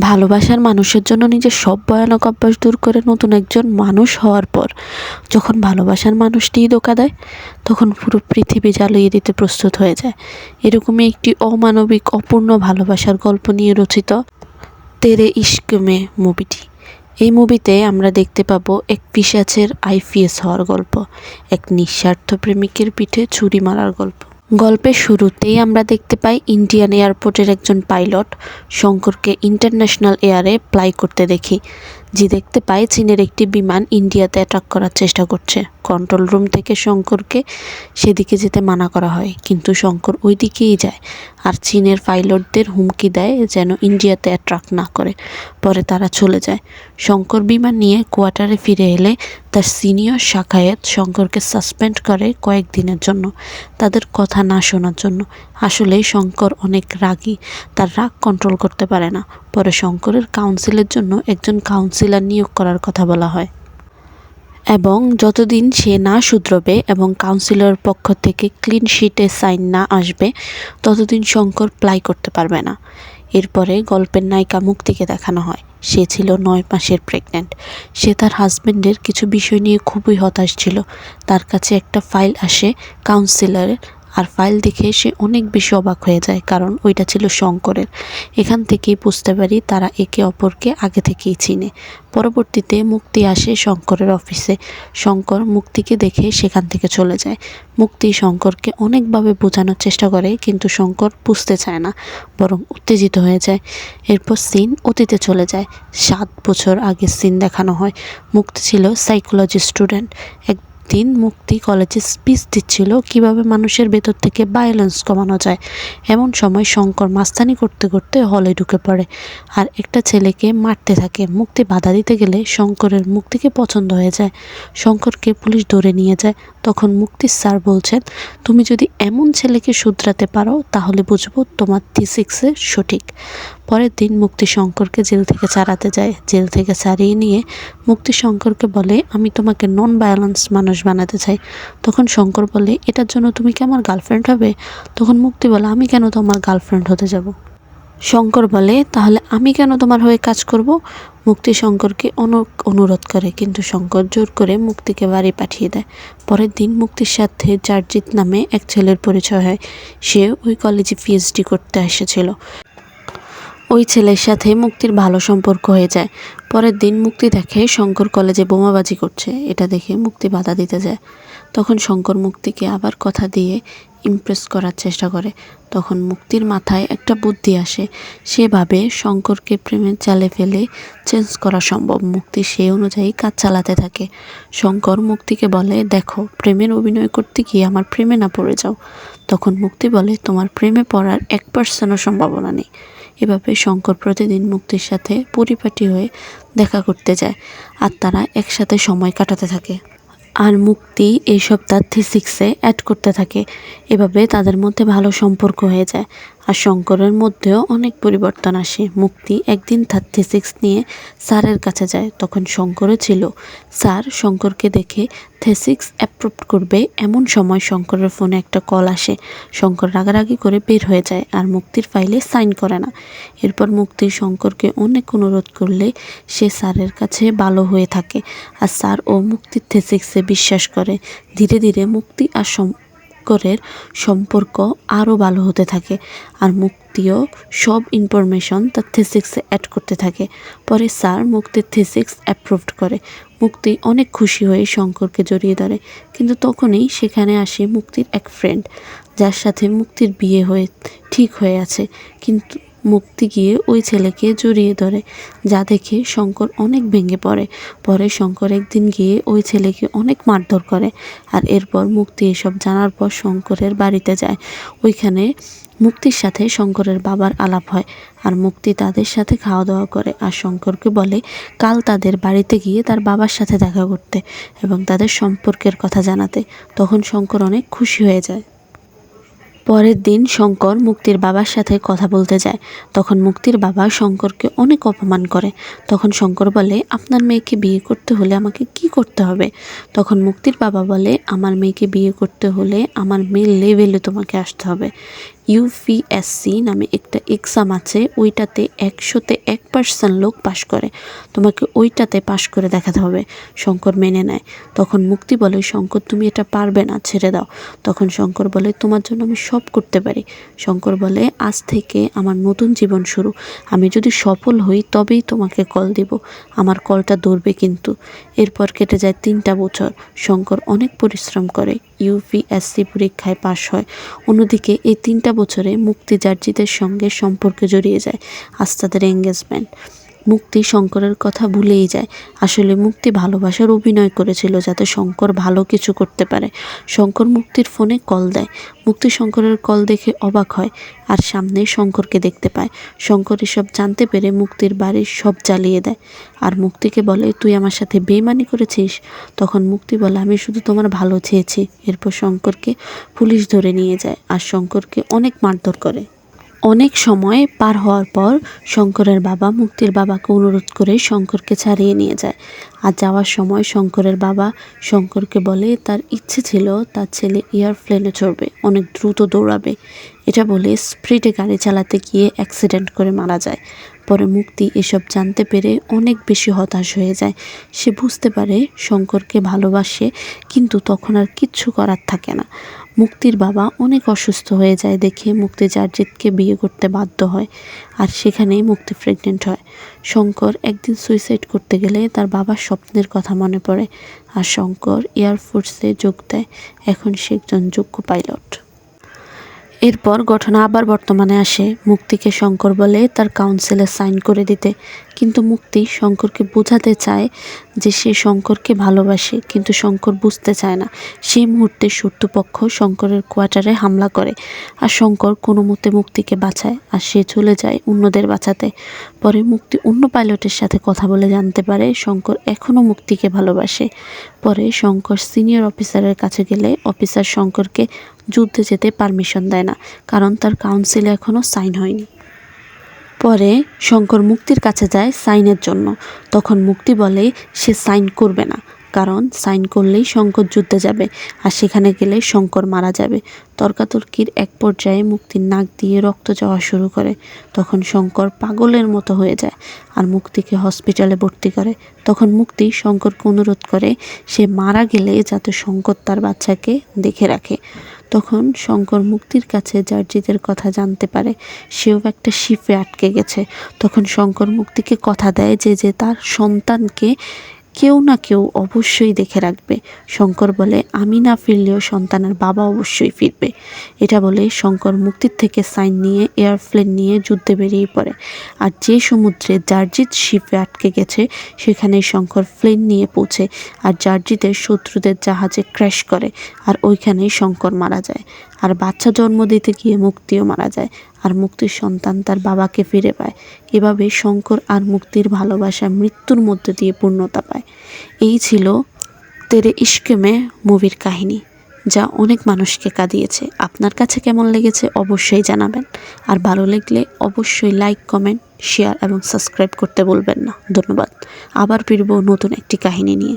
ভালোবাসার মানুষের জন্য নিজের সব ভয়ানক অভ্যাস দূর করে নতুন একজন মানুষ হওয়ার পর যখন ভালোবাসার মানুষটিই ধোকা দেয়, তখন পুরো পৃথিবী জ্বালিয়ে দিতে প্রস্তুত হয়ে যায়। এরকমই একটি অমানবিক, অপূর্ণ ভালোবাসার গল্প নিয়ে রচিত তেরে ইশক মে মুভিটি। এই মুভিতে আমরা দেখতে পাবো এক পিশাচের আইপিএস হওয়ার গল্প, এক নিঃস্বার্থ প্রেমিকের পিঠে ছুরি মারার গল্প। গল্পের শুরুতেই আমরা দেখতে পাই ইন্ডিয়ান এয়ারপোর্টের একজন পাইলট শঙ্করকে ইন্টারন্যাশনাল এয়ারে প্লাই করতে দেখি। যে দেখতে পাই চীনের একটি বিমান ইন্ডিয়াতে অ্যাটাক করার চেষ্টা করছে। কন্ট্রোল রুম থেকে শঙ্করকে সেদিকে যেতে মানা করা হয়। কিন্তু শঙ্কর ওই দিকেই যায়। আর চীনের পাইলটদের হুমকি দেয় যেন ইন্ডিয়াতে অ্যাট্রাক্ট না করে। পরে তারা চলে যায়। শঙ্কর বিমান নিয়ে কোয়ার্টারে ফিরে এলে তার সিনিয়র শাখায়েত শঙ্করকে সাসপেন্ড করে কয়েকদিনের জন্য তাদের কথা না শোনার জন্য। আসলে শঙ্কর অনেক রাগী। তার রাগ কন্ট্রোল করতে পারে না। পরে শঙ্করের কাউন্সিলের জন্য একজন কাউন্সিলর নিয়োগ করার কথা বলা হয়। এবং যতদিন সে না শুধরবে এবং কাউন্সিলর পক্ষ থেকে ক্লিন শিটে সাইন না আসবে, ততদিন শঙ্কর প্লাই করতে পারবে না। এরপরে গল্পের নায়িকা মুক্তিকে দেখানো হয়। সে ছিল নয় মাসের প্রেগনেন্ট সে তার হাজব্যান্ডের কিছু বিষয় নিয়ে খুবই হতাশ ছিল। তার কাছে একটা ফাইল আসে কাউন্সিলরের আর ফাইল দেখে সে অনেক বেশি অবাক হয়ে যায়, কারণ ওইটা ছিল শঙ্করের। এখান থেকেই বুঝতে পারি তারা একে অপরকে আগে থেকেই চিনে। পরবর্তীতে মুক্তি আসে শঙ্করের অফিসে। শঙ্কর মুক্তিকে দেখে সেখান থেকে চলে যায়। মুক্তি শঙ্করকে অনেকভাবে বোঝানোর চেষ্টা করে, কিন্তু শঙ্কর বুঝতে চায় না, বরং উত্তেজিত হয়ে যায়। এরপর সিন অতীতে চলে যায়। সাত বছর আগে সিন দেখানো হয়। মুক্তি ছিল সাইকোলজি স্টুডেন্ট। এক দিন মুক্তি কলেজে স্পিচ দিচ্ছিল কীভাবে মানুষের ভেতর থেকে ভায়োলেন্স কমানো যায়। এমন সময় শঙ্কর মাস্তানি করতে করতে হলে ঢুকে পড়ে। আর একটা ছেলেকে মারতে থাকে। মুক্তি বাধা দিতে গেলে শঙ্করের মুক্তিকে পছন্দ হয়ে যায়। শঙ্করকে পুলিশ ধরে নিয়ে যায়। তখন মুক্তি স্যার বলছেন, তুমি যদি এমন ছেলেকে শুধরাতে পারো, তাহলে বুঝব তোমার থিসিক্সে সঠিক। পরের দিন মুক্তি শঙ্করকে জেল থেকে ছাড়াতে যায়। জেল থেকে ছাড়িয়ে নিয়ে মুক্তি শঙ্করকে বলে, আমি তোমাকে নন ভায়োলেন্স মানুষ বানাতে চাই। তখন শঙ্কর বলে, এটার জন্য তুমি কি আমার গার্লফ্রেন্ড হবে? তখন মুক্তি বলে, আমি কেন তোমার গার্লফ্রেন্ড হতে যাব? শঙ্কর বলে, তাহলে আমি কেন তোমার হয়ে কাজ করব? মুক্তি শঙ্করকে অনেক অনুরোধ করে, কিন্তু শঙ্কর জোর করে মুক্তিকে বাড়ি পাঠিয়ে দেয়। পরের দিন মুক্তির সাথে জারজিৎ নামে এক ছেলের পরিচয় হয়। সে ওই কলেজে পিএইচডি করতে এসেছিল। ওই ছেলের সাথে মুক্তির ভালো সম্পর্ক হয়ে যায়। পরের দিন মুক্তি দেখে শঙ্কর কলেজে বোমাবাজি করছে। এটা দেখে মুক্তি বাধা দিতে যায়। তখন শঙ্কর মুক্তিকে আবার কথা দিয়ে ইমপ্রেস করার চেষ্টা করে। তখন মুক্তির মাথায় একটা বুদ্ধি আসে। সে ভাবে শঙ্করকে প্রেমের জালে ফেলে চেঞ্জ করা সম্ভব। মুক্তি সেই অনুযায়ী কাজ চালাতে থাকে। শঙ্কর মুক্তিকে বলে, দেখো, প্রেমের অভিনয় করতে গিয়ে আমার প্রেমে না পড়ে যাও। তখন মুক্তি বলে, তোমার প্রেমে পড়ার এক পার্সেন্টও সম্ভাবনা নেই। এভাবে শঙ্কর প্রতিদিন মুক্তির সাথে পরিপাটি হয়ে দেখা করতে যায়। আর তারা একসাথে সময় কাটাতে থাকে। আর মুক্তি এইসব তার থিসিক্সে অ্যাড করতে থাকে। এভাবে তাদের মধ্যে ভালো সম্পর্ক হয়ে যায়। আর শঙ্করের মধ্যেও অনেক পরিবর্তন আসে। মুক্তি একদিন তার থিসিক্স নিয়ে স্যারের কাছে যায়। তখন শঙ্করও ছিল। স্যার শঙ্করকে দেখে থেসিক্স অ্যাপ্রুভ করবে। এমন সময় শঙ্করের ফোনে একটা কল আসে। শঙ্কর রাগারাগি করে বের হয়ে যায় আর মুক্তির ফাইলে সাইন করে না। এরপর মুক্তি শঙ্করকে অনেক অনুরোধ করলে সে স্যারের কাছে ভালো হয়ে থাকে। আর স্যার ও মুক্তির থেসিক্সে বিশ্বাস করে। ধীরে ধীরে মুক্তি আর শঙ্করের সম্পর্ক আরও ভালো হতে থাকে আর মুক্তিও সব ইনফরমেশন তার থিসিক্সে অ্যাড করতে থাকে। পরে স্যার মুক্তির থিসিক্স অ্যাপ্রুভড করে। মুক্তি অনেক খুশি হয়ে শঙ্করকে জড়িয়ে ধরে। কিন্তু তখনই সেখানে আসে মুক্তির এক ফ্রেন্ড, যার সাথে মুক্তির বিয়ে হয়ে ঠিক হয়ে আছে। কিন্তু মুক্তি গিয়ে ওই ছেলেকে জড়িয়ে ধরে। যা দেখে শঙ্কর অনেক ভেঙে পড়ে। পরে শঙ্কর একদিন গিয়ে ওই ছেলেকে অনেক মারধর করে আর এরপর মুক্তি এসব জানার পর শঙ্করের বাড়িতে যায়। ওইখানে মুক্তির সাথে শঙ্করের বাবার আলাপ হয় আর মুক্তি তাদের সাথে খাওয়া দাওয়া করে আর শঙ্করকে বলে, কাল তাদের বাড়িতে গিয়ে তার বাবার সাথে দেখা করতে এবং তাদের সম্পর্কের কথা জানাতে। তখন শঙ্কর অনেক খুশি হয়ে যায়। পরের দিন শঙ্কর মুক্তির বাবার সাথে কথা বলতে যায়। তখন মুক্তির বাবা শঙ্করকে অনেক অপমান করে। তখন শঙ্কর বলে, আপনার মেয়েকে বিয়ে করতে হলে আমাকে কি করতে হবে? তখন মুক্তির বাবা বলে, আমার মেয়েকে বিয়ে করতে হলে আমার মেয়ের লেভেলে তোমাকে আসতে হবে। ইউপিএসসি নামে একটা এক্সাম আছে, ওইটাতে একশোতে এক পার্সেন্ট লোক পাশ করে। তোমাকে ওইটাতে পাশ করে দেখাতে হবে, শঙ্কর মেনে নেয়। তখন মুক্তি বলে, শঙ্কর, তুমি এটা পারবে না, ছেড়ে দাও। তখন শঙ্কর বলে, তোমার জন্য আমি সব করতে পারি। শঙ্কর বলে, আজ থেকে আমার নতুন জীবন শুরু। আমি যদি সফল হই, তবেই তোমাকে কল দিব। আমার কলটা ধরবে কিন্তু। এরপর কেটে যায় তিনটা বছর। শঙ্কর অনেক পরিশ্রম করে। ইউপিএসসি পরীক্ষায় পাশ হয়। অন্যদিকে এই তিনটা বছরে মুক্তিযার্জিদের সঙ্গে সম্পর্কে জড়িয়ে যায় আস্তাদের এঙ্গেজমেন্ট মুক্তি শঙ্করের কথা ভুলেই যায়। আসলে মুক্তি ভালোবাসার অভিনয় করেছিল যাতে শঙ্কর ভালো কিছু করতে পারে। শঙ্কর মুক্তির ফোনে কল দেয়। মুক্তি শঙ্করের কল দেখে অবাক হয় আর সামনে শঙ্করকে দেখতে পায়। শঙ্কর এসব জানতে পেরে মুক্তির বাড়ির সব জ্বালিয়ে দেয়। আর মুক্তিকে বলে, তুই আমার সাথে বেমানি করেছিস? তখন মুক্তি বলে, আমি শুধু তোমার ভালো চেয়েছি। এরপর শঙ্করকে পুলিশ ধরে নিয়ে যায় আর শঙ্করকে অনেক মারধর করে। অনেক সময় পার হওয়ার পর শঙ্করের বাবা মুক্তির বাবাকে অনুরোধ করে শঙ্করকে ছাড়িয়ে নিয়ে যায়। আর যাওয়ার সময় শঙ্করের বাবা শঙ্করকে বলে, তার ইচ্ছে ছিল তার ছেলে এয়ারপ্লেনে চড়বে, অনেক দ্রুত দৌড়াবে। এটা বলে স্প্রিডে গাড়ি চালাতে গিয়ে অ্যাক্সিডেন্ট করে মারা যায়। পরে মুক্তি এসব জানতে পেরে অনেক বেশি হতাশ হয়ে যায়। সে বুঝতে পারে শঙ্করকে ভালোবাসে, কিন্তু তখন আর কিচ্ছু করার থাকে না। মুক্তির বাবা অনেক অসুস্থ হয়ে যায় দেখে মুক্তি জারজিৎকে বিয়ে করতে বাধ্য হয় আর সেখানেই মুক্তি প্রেগনেন্ট হয়। শঙ্কর একদিন সুইসাইড করতে গেলে তার বাবার স্বপ্নের কথা মনে পড়ে আর শঙ্কর এয়ারফোর্সে যোগ দেয়। এখন সে একজন যোগ্য পাইলট এরপর ঘটনা আবার বর্তমানে আসে। মুক্তিকে শঙ্কর বলে তার কাউন্সিলে সাইন করে দিতে। কিন্তু মুক্তি শঙ্করকে বোঝাতে চায় যে সে শঙ্করকে ভালোবাসে, কিন্তু শঙ্কর বুঝতে চায় না। সেই মুহূর্তে শত্রুপক্ষ শঙ্করের কোয়ার্টারে হামলা করে আর শঙ্কর কোনো মতে মুক্তিকে বাঁচায় আর সে চলে যায় অন্যদের বাঁচাতে। পরে মুক্তি অন্য পাইলটের সাথে কথা বলে জানতে পারে শঙ্কর এখনও মুক্তিকে ভালোবাসে। পরে শঙ্কর সিনিয়র অফিসারের কাছে গেলে অফিসার শঙ্করকে যুদ্ধে যেতে পারমিশন দেয় না, কারণ তার কাউন্সিলে এখনও সাইন হয়নি। পরে শঙ্কর মুক্তির কাছে যায় সাইনের জন্য। তখন মুক্তি বলে, সে সাইন করবে না। কারণ সাইন করলেই শঙ্কর যুদ্ধে যাবে আর সেখানে গেলে শঙ্কর মারা যাবে। তর্কাতর্কির এক পর্যায়ে মুক্তির নাক দিয়ে রক্ত যাওয়া শুরু করে। তখন শঙ্কর পাগলের মতো হয়ে যায় আর মুক্তিকে হসপিটালে ভর্তি করে। তখন মুক্তি শঙ্করকে অনুরোধ করে সে মারা গেলে যাতে শঙ্কর তার বাচ্চাকে দেখে রাখে। তখন শঙ্কর মুক্তির কাছে জার্জিদের কথা জানতে পারে। সেও একটা শিপে আটকে গেছে। তখন শঙ্কর মুক্তিকে কথা দেয় যে যে তার সন্তানকে কেউ না কেউ অবশ্যই দেখে রাখবে। শঙ্কর বলে, আমি না ফিরলেও সন্তানের বাবা অবশ্যই ফিরবে। এটা বলে শঙ্কর মুক্তির থেকে সাইন নিয়ে এয়ারপ্লেন নিয়ে যুদ্ধে বেরিয়ে পড়ে। আর যে সমুদ্রে জার্জিত শিপে আটকে গেছে, সেখানে শঙ্কর প্লেন নিয়ে পৌঁছে আর জার্জিতের শত্রুদের জাহাজে ক্র্যাশ করে। আর ওইখানেই শঙ্কর মারা যায়। আর বাচ্চা জন্ম দিতে গিয়ে মুক্তিও মারা যায়। আর মুক্তির সন্তান তার বাবাকে ফিরে পায়। এভাবে শঙ্কর আর মুক্তির ভালোবাসা মৃত্যুর মধ্যে দিয়ে পূর্ণতা পায়। এই ছিল তেরে ইস্কেমে মুভির কাহিনী, যা অনেক মানুষকে কাঁদিয়েছে। আপনার কাছে কেমন লেগেছে অবশ্যই জানাবেন। আর ভালো লাগলে অবশ্যই লাইক, কমেন্ট, শেয়ার এবং সাবস্ক্রাইব করতে বলবেন না। ধন্যবাদ। আবার ফিরব নতুন একটি কাহিনী নিয়ে।